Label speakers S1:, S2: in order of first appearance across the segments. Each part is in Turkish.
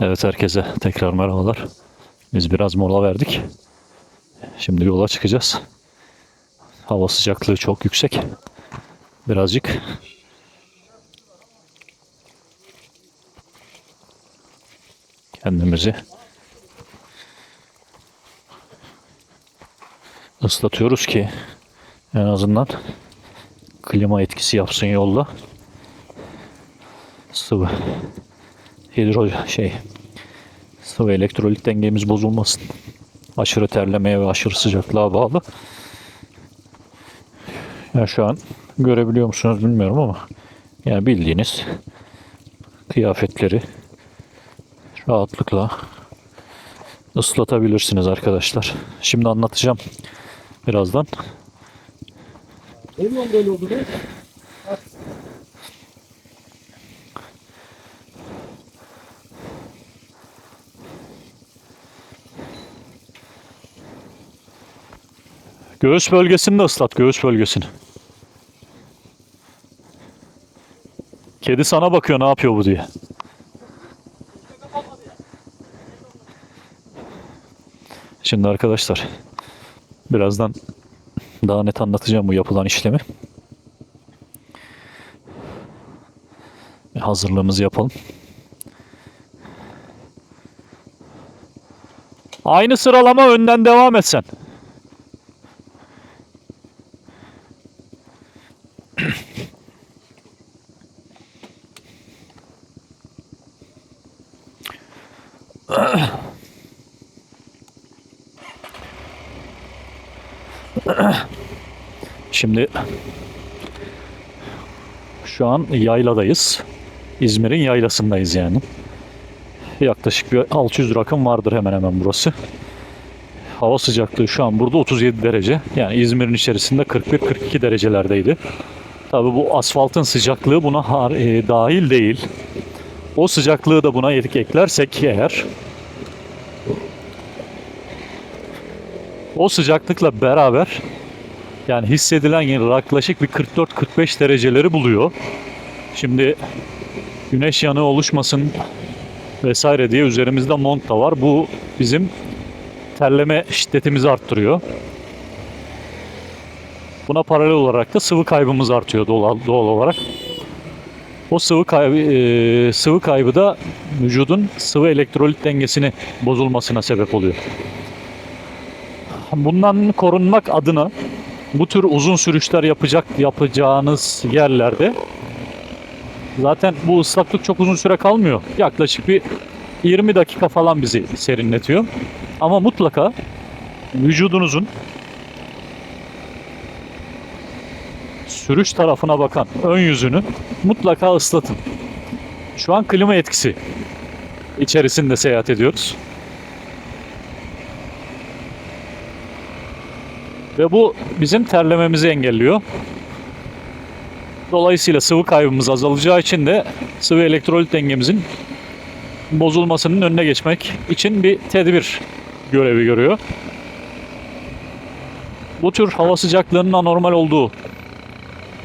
S1: Evet herkese tekrar merhabalar. Biz biraz mola verdik. Şimdi yola çıkacağız. Hava sıcaklığı çok yüksek. Birazcık kendimizi ıslatıyoruz ki en azından klima etkisi yapsın yolda. Sıvı hidro şey sıvı elektrolit dengemiz bozulmasın. Aşırı terlemeye ve aşırı sıcaklığa bağlı. Ya şu an görebiliyor musunuz bilmiyorum ama yani bildiğiniz kıyafetleri rahatlıkla ıslatabilirsiniz arkadaşlar. Şimdi anlatacağım birazdan.
S2: Ne oldu
S1: Göğüs bölgesini de ıslat, göğüs bölgesini. Kedi sana bakıyor ne yapıyor bu diye. Şimdi arkadaşlar birazdan daha net anlatacağım bu yapılan işlemi. Hazırlığımızı yapalım. Aynı sıralama önden devam et Şimdi şu an yayladayız. İzmir'in yaylasındayız yani. Yaklaşık bir 600 rakım vardır hemen hemen burası. Hava sıcaklığı şu an burada 37 derece. Yani İzmir'in içerisinde 41-42 derecelerdeydi. Tabii bu asfaltın sıcaklığı buna har- e, dahil değil. O sıcaklığı da buna eklersek eğer o sıcaklıkla beraber yani hissedilen yer yaklaşık bir 44-45 dereceleri buluyor. Şimdi güneş yanığı oluşmasın vesaire diye üzerimizde mont da var. Bu bizim terleme şiddetimizi arttırıyor. Buna paralel olarak da sıvı kaybımız artıyor doğal, doğal olarak. O sıvı kaybı, e, sıvı kaybı da vücudun sıvı elektrolit dengesini bozulmasına sebep oluyor. Bundan korunmak adına bu tür uzun sürüşler yapacak yapacağınız yerlerde zaten bu ıslaklık çok uzun süre kalmıyor. Yaklaşık bir 20 dakika falan bizi serinletiyor. Ama mutlaka vücudunuzun sürüş tarafına bakan ön yüzünü mutlaka ıslatın. Şu an klima etkisi içerisinde seyahat ediyoruz. Ve bu bizim terlememizi engelliyor. Dolayısıyla sıvı kaybımız azalacağı için de sıvı elektrolit dengemizin bozulmasının önüne geçmek için bir tedbir görevi görüyor. Bu tür hava sıcaklığının anormal olduğu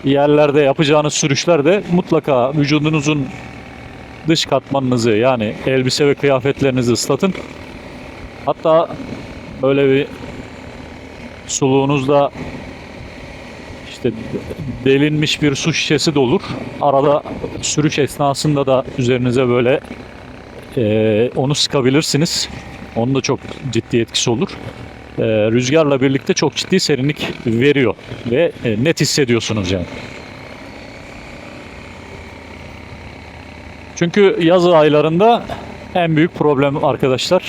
S1: yerlerde yapacağınız sürüşlerde mutlaka vücudunuzun dış katmanınızı yani elbise ve kıyafetlerinizi ıslatın. Hatta böyle bir suluğunuzda işte delinmiş bir su şişesi de olur. Arada sürüş esnasında da üzerinize böyle eee, onu sıkabilirsiniz. Onun da çok ciddi etkisi olur. Eee, rüzgarla birlikte çok ciddi serinlik veriyor ve e, net hissediyorsunuz yani. Çünkü yaz aylarında en büyük problem arkadaşlar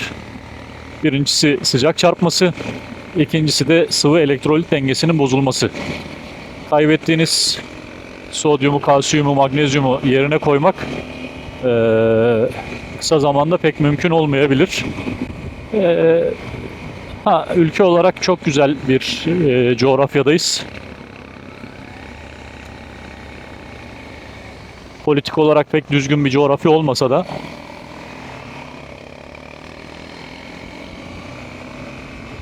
S1: birincisi sıcak çarpması, ikincisi de sıvı elektrolit dengesinin bozulması. Kaybettiğiniz sodyumu, kalsiyumu, magnezyumu yerine koymak eee, kısa zamanda pek mümkün olmayabilir. Eee, ha, ülke olarak çok güzel bir eee, coğrafyadayız. Politik olarak pek düzgün bir coğrafya olmasa da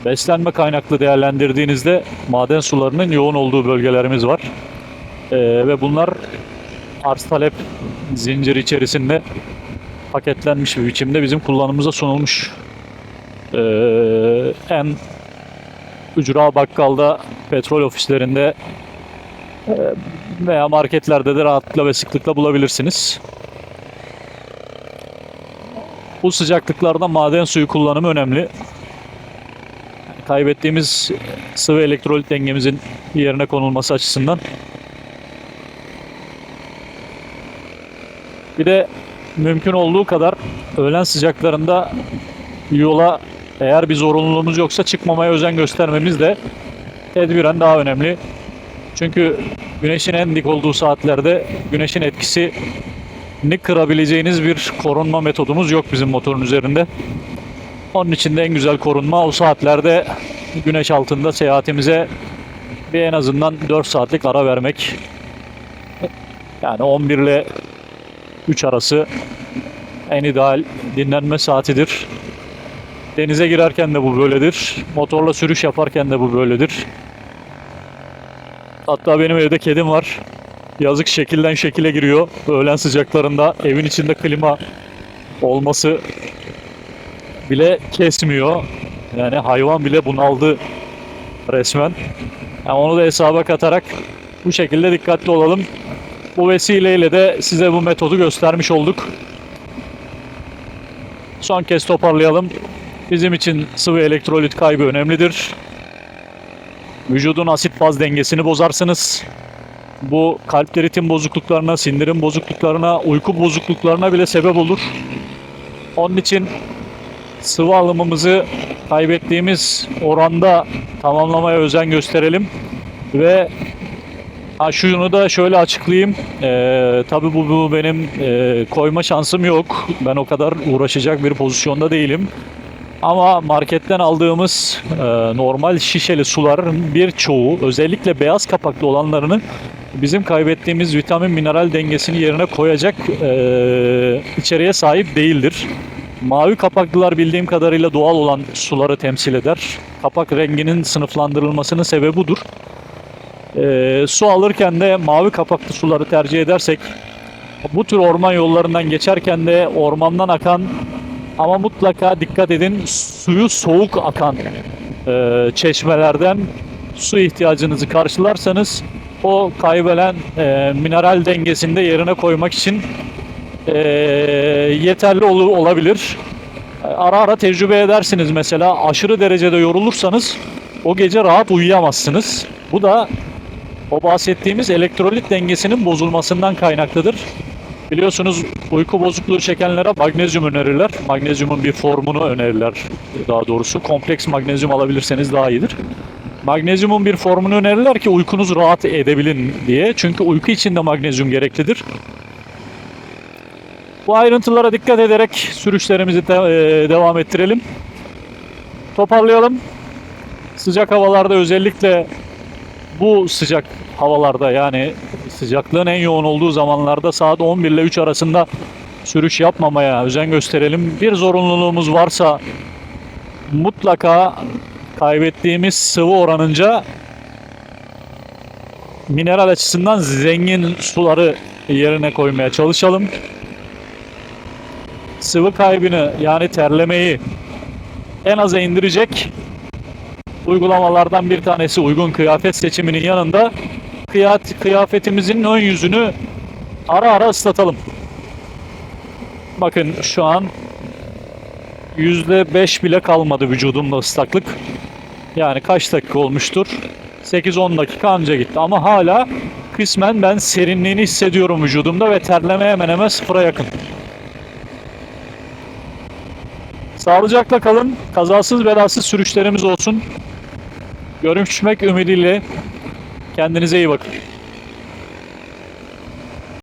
S1: beslenme kaynaklı değerlendirdiğinizde maden sularının yoğun olduğu bölgelerimiz var. Ee, ve bunlar arz talep zinciri içerisinde paketlenmiş bir biçimde bizim kullanımımıza sunulmuş. Ee, en ücra bakkalda, petrol ofislerinde e, veya marketlerde de rahatlıkla ve sıklıkla bulabilirsiniz. Bu sıcaklıklarda maden suyu kullanımı önemli. Kaybettiğimiz sıvı elektrolit dengemizin yerine konulması açısından. Bir de mümkün olduğu kadar öğlen sıcaklarında yola eğer bir zorunluluğumuz yoksa çıkmamaya özen göstermemiz de tedbiren daha önemli. Çünkü güneşin en dik olduğu saatlerde güneşin etkisi ni kırabileceğiniz bir korunma metodumuz yok bizim motorun üzerinde. Onun için de en güzel korunma o saatlerde güneş altında seyahatimize bir en azından 4 saatlik ara vermek. Yani 11 ile 3 arası en ideal dinlenme saatidir. Denize girerken de bu böyledir. Motorla sürüş yaparken de bu böyledir. Hatta benim evde kedim var. Yazık şekilden şekile giriyor. Öğlen sıcaklarında evin içinde klima olması bile kesmiyor. Yani hayvan bile bunaldı resmen. Yani onu da hesaba katarak bu şekilde dikkatli olalım. Bu vesileyle de size bu metodu göstermiş olduk. Son kez toparlayalım. Bizim için sıvı elektrolit kaybı önemlidir. Vücudun asit baz dengesini bozarsınız. Bu kalp ritim bozukluklarına, sindirim bozukluklarına, uyku bozukluklarına bile sebep olur. Onun için sıvı alımımızı kaybettiğimiz oranda tamamlamaya özen gösterelim. Ve ha şunu da şöyle açıklayayım. Ee, tabii bu, bu benim e, koyma şansım yok. Ben o kadar uğraşacak bir pozisyonda değilim. Ama marketten aldığımız e, normal şişeli suların birçoğu özellikle beyaz kapaklı olanlarını bizim kaybettiğimiz vitamin mineral dengesini yerine koyacak e, içeriğe sahip değildir. Mavi kapaklılar bildiğim kadarıyla doğal olan suları temsil eder. Kapak renginin sınıflandırılmasının sebebi budur. E, su alırken de mavi kapaklı suları tercih edersek bu tür orman yollarından geçerken de ormandan akan ama mutlaka dikkat edin suyu soğuk akan e, çeşmelerden su ihtiyacınızı karşılarsanız o kaybeden e, mineral dengesinde yerine koymak için e, yeterli ol- olabilir. Ara ara tecrübe edersiniz mesela aşırı derecede yorulursanız o gece rahat uyuyamazsınız. Bu da o bahsettiğimiz elektrolit dengesinin bozulmasından kaynaklıdır. Biliyorsunuz uyku bozukluğu çekenlere magnezyum önerirler. Magnezyumun bir formunu önerirler daha doğrusu. Kompleks magnezyum alabilirseniz daha iyidir. Magnezyumun bir formunu önerirler ki uykunuz rahat edebilin diye. Çünkü uyku için de magnezyum gereklidir. Bu ayrıntılara dikkat ederek sürüşlerimizi de- e, devam ettirelim. Toparlayalım. Sıcak havalarda özellikle bu sıcak havalarda yani sıcaklığın en yoğun olduğu zamanlarda saat 11 ile 3 arasında sürüş yapmamaya özen gösterelim. Bir zorunluluğumuz varsa mutlaka kaybettiğimiz sıvı oranınca mineral açısından zengin suları yerine koymaya çalışalım. Sıvı kaybını yani terlemeyi en aza indirecek uygulamalardan bir tanesi uygun kıyafet seçiminin yanında kıyafet, kıyafetimizin ön yüzünü ara ara ıslatalım. Bakın şu an %5 bile kalmadı vücudumda ıslaklık. Yani kaç dakika olmuştur? 8-10 dakika anca gitti ama hala kısmen ben serinliğini hissediyorum vücudumda ve terleme hemen hemen sıfıra yakın. Sağlıcakla kalın. Kazasız belasız sürüşlerimiz olsun. Görüşmek ümidiyle. Kendinize iyi bakın.